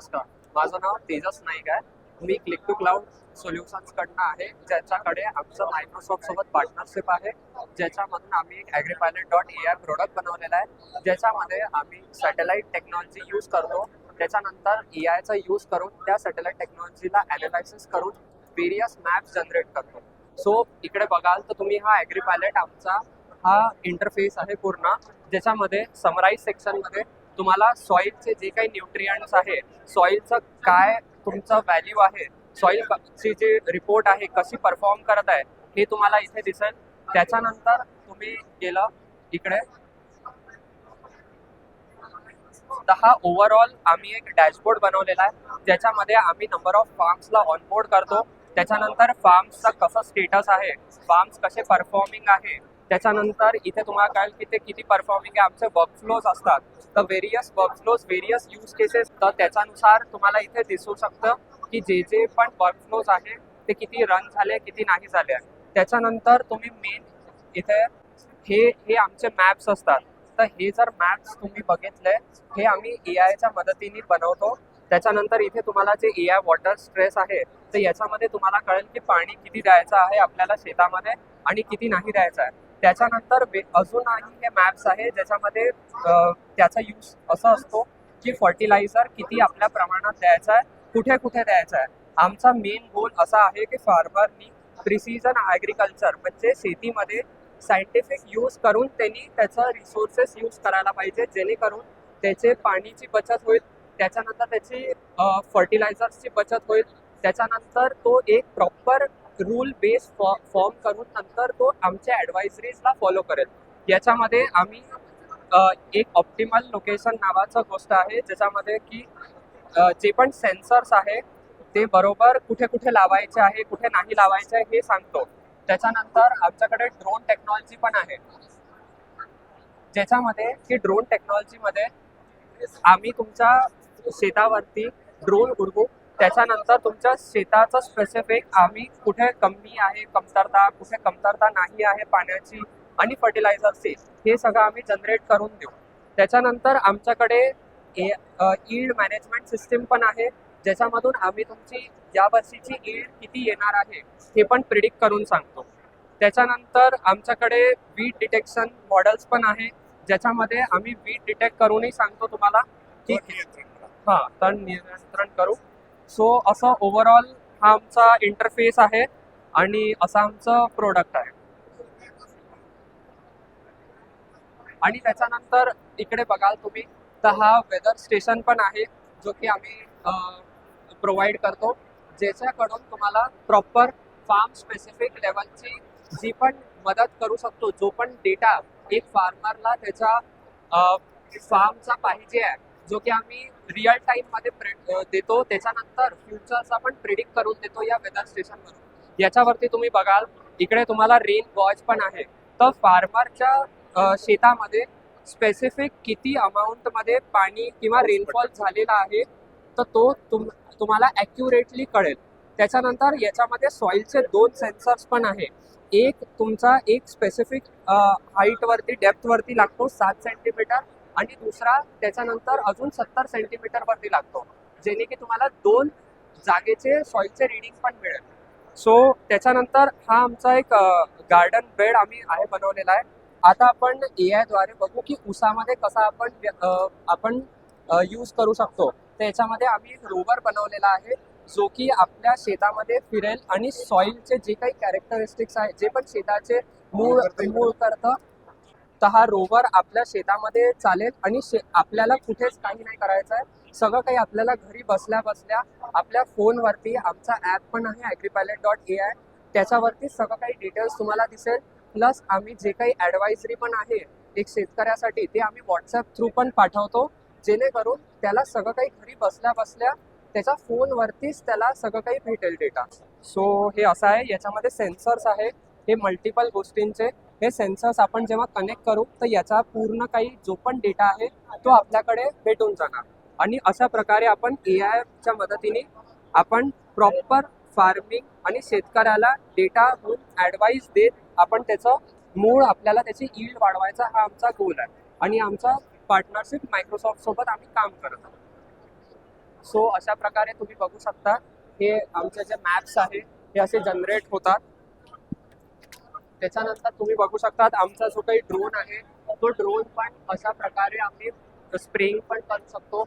नमस्कार. माझं नाव तेजस नाईक आहे. मी क्लिक टू क्लाउड सोल्युशन्स कडनं आहे. ज्याच्याकडे आमचं मायक्रोसॉफ्ट सोबत पार्टनरशिप आहे. ज्याच्यामधून आम्ही एक AgriPilot dot A I product बनवलेला आहे. ज्याच्यामध्ये आम्ही सॅटेलाईट टेक्नॉलॉजी यूज करतो. त्याच्यानंतर ए आयचा यूज करून त्या सॅटेलाईट टेक्नॉलॉजीला ॲनालायसिस करून वेरियस मॅप्स जनरेट करतो. सो इकडे बघाल तर तुम्ही हा ॲग्रीपायलट आमचा हा इंटरफेस आहे पूर्ण. ज्याच्यामध्ये समराईज सेक्शनमध्ये तुम्हाला सॉईलचे जे काही न्यूट्रियंट्स आहे सॉईलचं काय तुमचं व्हॅल्यू आहे सॉईल ची जे रिपोर्ट आहे कशी परफॉर्म करत आहे हे तुम्हाला इथे दिसेल. त्याच्यानंतर तुम्ही गेलं इकडे. दहा ओव्हरऑल आम्ही एक डॅशबोर्ड बनवलेला आहे. ज्याच्यामध्ये आम्ही नंबर ऑफ फार्म्सला ऑनबोर्ड करतो. त्याच्यानंतर फार्म्सचा कसं स्टेटस आहे फार्म्स कसे परफॉर्मिंग आहे त्याच्यानंतर इथे तुम्हाला कळेल की ते किती परफॉर्मिंग आहे. आमचे वर्कफ्लोज असतात. तर various workflows various use cases तर त्याच्यानुसार तुम्हाला इथे दिसू शकतं की जे जे पण वर्कफ्लोज आहे ते किती रन झाले किती नाही झाले. त्याच्यानंतर तुम्ही मेन इथे हे हे आमचे मॅप्स असतात. तर हे जर मॅप्स तुम्ही बघितले हे आम्ही ए आयच्या मदतीने बनवतो. त्याच्यानंतर इथे तुम्हाला जे ए आय वॉटर स्ट्रेस आहे तर याच्यामध्ये तुम्हाला कळेल की पाणी किती द्यायचं आहे आपल्याला शेतामध्ये आणि किती नाही द्यायचं आहे. त्याच्यानंतर अजूनही हे मॅप्स आहे ज्याच्यामध्ये त्याचा यूज असा असतो की फर्टिलायझर किती आपल्या प्रमाणात द्यायचा आहे कुठे कुठे द्यायचा आहे. आमचा मेन गोल असा आहे की फार्मरनी प्रिसिजन ॲग्रिकल्चर म्हणजे शेतीमध्ये सायंटिफिक यूज करून त्यांनी त्याचं रिसोर्सेस यूज करायला पाहिजे जेणेकरून त्याचे पाणीची बचत होईल त्याच्यानंतर त्याची फर्टिलायझर्सची बचत होईल त्याच्यानंतर तो एक प्रॉपर रूल बेस फॉर्म करून नंतर तो आमच्या ॲडवायझरीजला फॉलो करेल. याच्यामध्ये आम्ही एक ऑप्टिमल लोकेशन नावाचं गोष्ट आहे ज्याच्यामध्ये की जे पण सेन्सर्स आहे ते बरोबर कुठे कुठे लावायचे आहे कुठे नाही लावायचे आहे हे सांगतो. त्याच्यानंतर आमच्याकडे ड्रोन टेक्नॉलॉजी पण आहे. ज्याच्यामध्ये की ड्रोन टेक्नॉलॉजीमध्ये आम्ही तुमच्या शेतावरती ड्रोन उडवू त्याच्यानंतर तुमच्या शेताचं स्पेसिफिक आम्ही कुठे कमी आहे कमतरता कुठे कमतरता नाही आहे पाण्याची आणि फर्टिलायझरची हे सगळं आम्ही जनरेट करून देऊ. त्याच्यानंतर आमच्याकडे ईल्ड मॅनेजमेंट सिस्टीम पण आहे ज्याच्यामधून आम्ही तुमची या वर्षीची ईल्ड किती येणार आहे हे पण प्रिडिक्ट करून सांगतो. त्याच्यानंतर आमच्याकडे वीट डिटेक्शन मॉडेल्स पण आहे ज्याच्यामध्ये आम्ही वीट डिटेक्ट करूनही सांगतो तुम्हाला की हा तण नियंत्रण करू. सो असं ओव्हरऑल हा आमचा इंटरफेस आहे आणि असं आमचं प्रोडक्ट आहे. आणि त्याच्यानंतर इकडे बघाल तुम्ही तर हा वेदर स्टेशन पण आहे जो की आम्ही प्रोव्हाइड करतो ज्याच्याकडून तुम्हाला प्रॉपर फार्म स्पेसिफिक लेवलची जी पण मदत करू शकतो जो पण डेटा एक फार्मरला त्याच्या फार्मचा पाहिजे आहे जो की आम्ही रिअल टाइममध्ये देतो. त्याच्यानंतर फ्युचरचा पण प्रिडिक्ट करून देतो या वेदर स्टेशनवरून याच्यावरती तुम्ही बघाल इकडे तुम्हाला रेन गॉज पण आहे. तर फार्मरच्या शेतामध्ये स्पेसिफिक किती अमाऊंटमध्ये पाणी किंवा रेनफॉल झालेला आहे तर तो तुम तुम्हाला ॲक्युरेटली कळेल. त्याच्यानंतर याच्यामध्ये सॉईलचे दोन सेन्सर्स पण आहे. एक तुमचा एक स्पेसिफिक हाईटवरती डेप्थवरती लागतो सात सेंटीमीटर आणि दुसरा त्याच्यानंतर अजून सत्तर सेंटीमीटरवरती लागतो. जेणे की तुम्हाला दोन जागेचे सॉईलचे रिडिंग पण मिळेल. सो त्याच्यानंतर हा आमचा एक गार्डन बेड आम्ही आहे बनवलेला आहे. आता आपण ए आयद्वारे बघू की उसामध्ये कसा आपण आपण यूज करू शकतो. तर याच्यामध्ये आम्ही एक रोवर बनवलेला आहे जो की आपल्या शेतामध्ये फिरेल आणि सॉईलचे जे काही कॅरेक्टरिस्टिक्स आहेत जे पण शेताचे मूळ मूळ करतं तर हा रोवर आपल्या शेतामध्ये चालेल आणि शे आपल्याला कुठेच काही नाही करायचं आहे सगळं काही आपल्याला घरी बसल्या बसल्या आपल्या फोनवरती आमचा ॲप पण आहे ॲग्रीपायलेट डॉट ए आय त्याच्यावरती सगळं काही डिटेल्स तुम्हाला दिसेल. प्लस आम्ही जे काही ॲडवायझरी पण आहे एक शेतकऱ्यासाठी ते आम्ही व्हॉट्सअप थ्रू पण पाठवतो. जेणेकरून त्याला सगळं काही घरी बसल्या बसल्या त्याच्या फोनवरतीच त्याला सगळं काही भेटेल डेटा सो हे असं आहे. याच्यामध्ये सेन्सर्स आहे हे मल्टिपल गोष्टींचे. हे सेन्सर्स आपण जेव्हा कनेक्ट करू तर याचा पूर्ण काही जो पण डेटा आहे तो आपल्याकडे भेटून जाणार. आणि अशा प्रकारे आपण ए आयच्या मदतीने आपण प्रॉपर फार्मिंग आणि शेतकऱ्याला डेटा ॲडवाईस देत आपण त्याचं मूळ आपल्याला त्याची ईल्ड वाढवायचा हा आमचा गोल आहे. आणि आमचा पार्टनरशिप मायक्रोसॉफ्ट सोबत आम्ही काम करत आहोत. सो अशा प्रकारे तुम्ही बघू शकता हे आमचे जे मॅप्स आहे हे असे जनरेट होतात. त्याच्यानंतर तुम्ही बघू शकतात आमचा जो काही ड्रोन आहे तो ड्रोन पण अशा प्रकारे आम्ही स्प्रेइंग पण करू शकतो.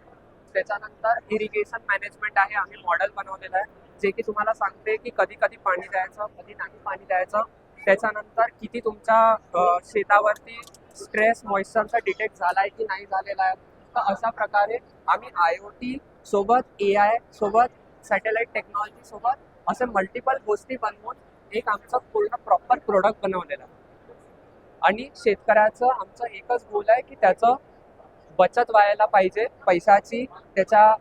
त्याच्यानंतर इरिगेशन मॅनेजमेंट आहे आम्ही मॉडेल बनवलेलं आहे जे की तुम्हाला सांगते की कधी कधी पाणी द्यायचं कधी नाही पाणी द्यायचं. त्याच्यानंतर किती तुमच्या शेतावरती स्ट्रेस मॉइश्चरचा डिटेक्ट झालाय की नाही झालेला आहे. तर अशा प्रकारे आम्ही आय ओ टी सोबत ए आय सोबत सॅटेलाईट टेक्नॉलॉजी सोबत असे मल्टिपल गोष्टी बनवून एक आमचा पूर्ण प्रॉपर प्रोडक्ट बनवलेला. आणि शेतकऱ्याचं आमचं एकच गोल आहे की त्याचं बचत व्हायला पाहिजे पैशाची त्याच्या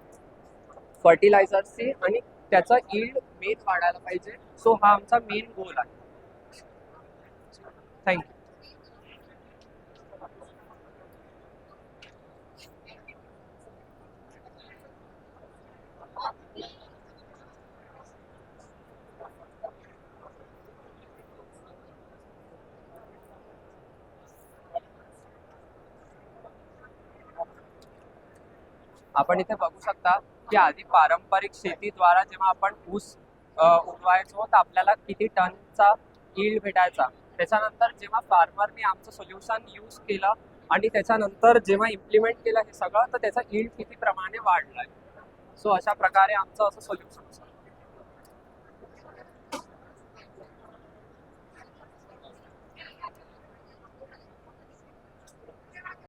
फर्टिलायझर्सची आणि त्याचं ईल्ड मेन वाढायला पाहिजे. सो हा आमचा मेन गोल आहे. थँक्यू आपण इथे बघू शकता की आधी पारंपरिक शेतीद्वारा जेव्हा आपण ऊस उगवायचो तर आपल्याला किती टनचा इल्ड भेटायचा. त्याच्यानंतर जेव्हा फार्मरने आमचं सोल्युशन यूज केलं आणि त्याच्यानंतर जेव्हा इम्प्लिमेंट केलं हे सगळं तर त्याचा इल्ड किती प्रमाणे वाढलाय. सो अशा प्रकारे आमचं असं सोल्युशन